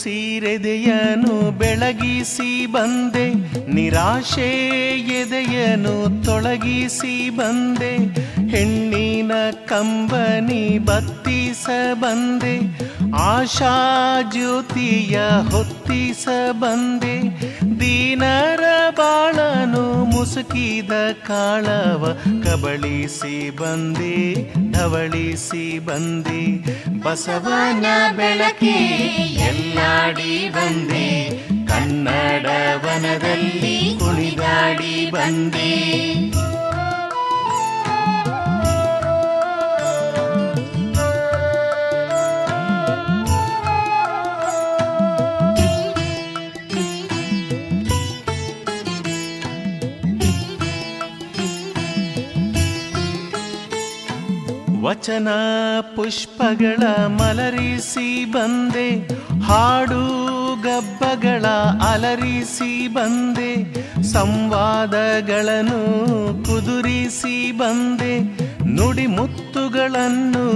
ಸೀರೆದೆಯನು ಬೆಳಗಿಸಿ ಬಂದೆ ನಿರಾಶೆ ಎದೆಯನು ತೊಳಗಿಸಿ ಬಂದೆ ಹೆಣ್ಣಿನ ಕಂಬನಿ ಬತ್ತಿಸ ಬಂದೆ ಆಶಾ ಜ್ಯೋತಿಯ ಹೊತ್ತಿಸ ಬಂದೆ ದೀನರ ಬಾಳನು ಮುಸುಕಿದ ಕಾಳವ ಕಬಳಿಸಿ ಬಂದೆ, ಧವಳಿಸಿ ಬಂದೆ, ಬಸವನ ಬೆಳಕೆ ಎಲ್ಲಾಡಿ ಬಂದೆ ಕನ್ನಡ ವನದಲ್ಲಿ ಕುಣಿದಾಡಿ ಬಂದೆ. ವಚನ ಪುಷ್ಪಗಳ ಮಲರಿಸಿ ಬಂದೆ, ಹಾಡು ಗಬ್ಬಗಳ ಅಲರಿಸಿ ಬಂದೆ, ಸಂವಾದಗಳನ್ನು ಕುದುರಿಸಿ ಬಂದೆ ನುಡಿ ಮುತ್ತುಗಳನ್ನು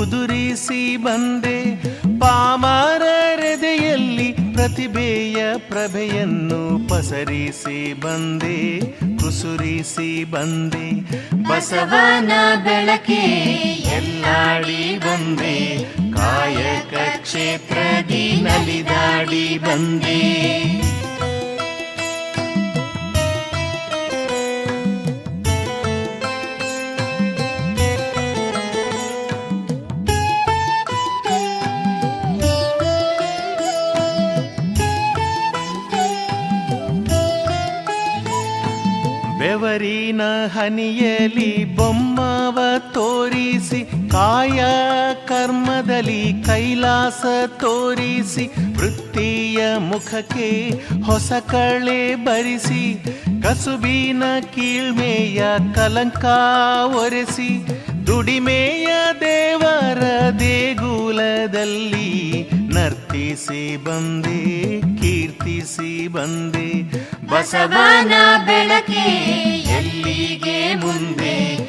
ಉದುರಿಸಿ ಬಂದೆ ಪಾಮರರೆದೆಯಲ್ಲಿ ಪ್ರತಿಭೆಯ ಪ್ರಭೆಯನ್ನು ಪಸರಿಸಿ ಬಂದೆ ಕುಸುರಿಸಿ ಬಂದೆ. ಬಸವನ ಬೆಳಕೆ ಎಲ್ಲಾಡಿ ಬಂದೆ ಕಾಯಕ ಕ್ಷೇತ್ರದಿ ನಲಿದಾಡಿ ಬಂದೆ. ಬೆವರಿನ ಹನಿಯಲಿ ಬೊಮ್ಮವ ತೋರಿಸಿ, ಕಾಯ ಕರ್ಮದಲ್ಲಿ ಕೈಲಾಸ ತೋರಿಸಿ, ವೃತ್ತಿಯ ಮುಖಕ್ಕೆ ಹೊಸ ಕಳೆ ಬರಿಸಿ, ಕಸುಬಿನ ಕೀಳ್ಮೆಯ ಕಲಂಕ ಒರೆಸಿ, ದುಡಿಮೆಯ ದೇವರ ದೇಗುಲದಲ್ಲಿ ನರ್ತಿಸಿ ಬಂದೆ, ಕೀರ್ತಿಸಿ. ಬಂದೆ. ಬಸವನ ಬೆಳಕೆ ಎಲ್ಲಿಗೆ ಮುಂದೆ?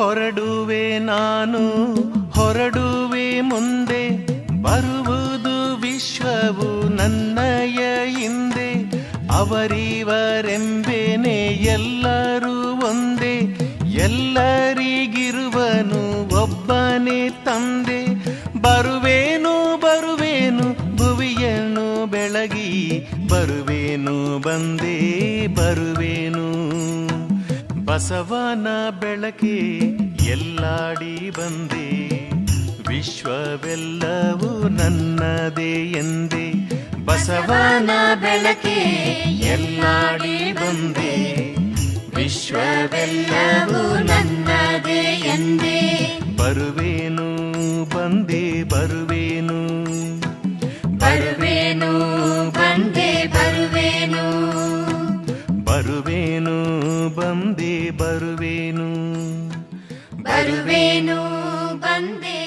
ಹೊರಡುವೆ ನಾನು, ಹೊರಡುವೆ ಮುಂದೆ, ಬರುವುದು ವಿಶ್ವವು ನನ್ನಯ ಹಿಂದೆ, ಅವರಿವರೆಂಬೇನೆ ಎಲ್ಲರೂ ಒಂದೇ, ಎಲ್ಲರಿಗಿರುವನು ಒಬ್ಬನೇ ತಂದೆ, ಬರುವೇನು ಬರುವೇನು, ಭುವಿಯನ್ನು ಬೆಳಗಿ, ಬರುವೇನು ಬಂದೇ, ಬರುವೇನು ಬಸವನ ಬೆಳಕೆ ಎಲ್ಲಾಡಿ ಬಂದೆ. ವಿಶ್ವವೆಲ್ಲವೂ ನನ್ನದೇ ಎಂದೆ. ಬಸವನ ಬೆಳಕೆ ಎಲ್ಲಾಡಿ ಬಂದೆ. ವಿಶ್ವವೆಲ್ಲವೂ ನನ್ನದೇ ಎಂದೆ. ಬರುವೇನು, ಬಂದೆ, ಬರುವೇನು. ಬರುವೇನು, ಬಂದೆ, ಬರುವೇನು. ಬರುವೇನು ಬಂದೆ ಬರುವೇನು. ಬರುವೇನು ಬಂದೆ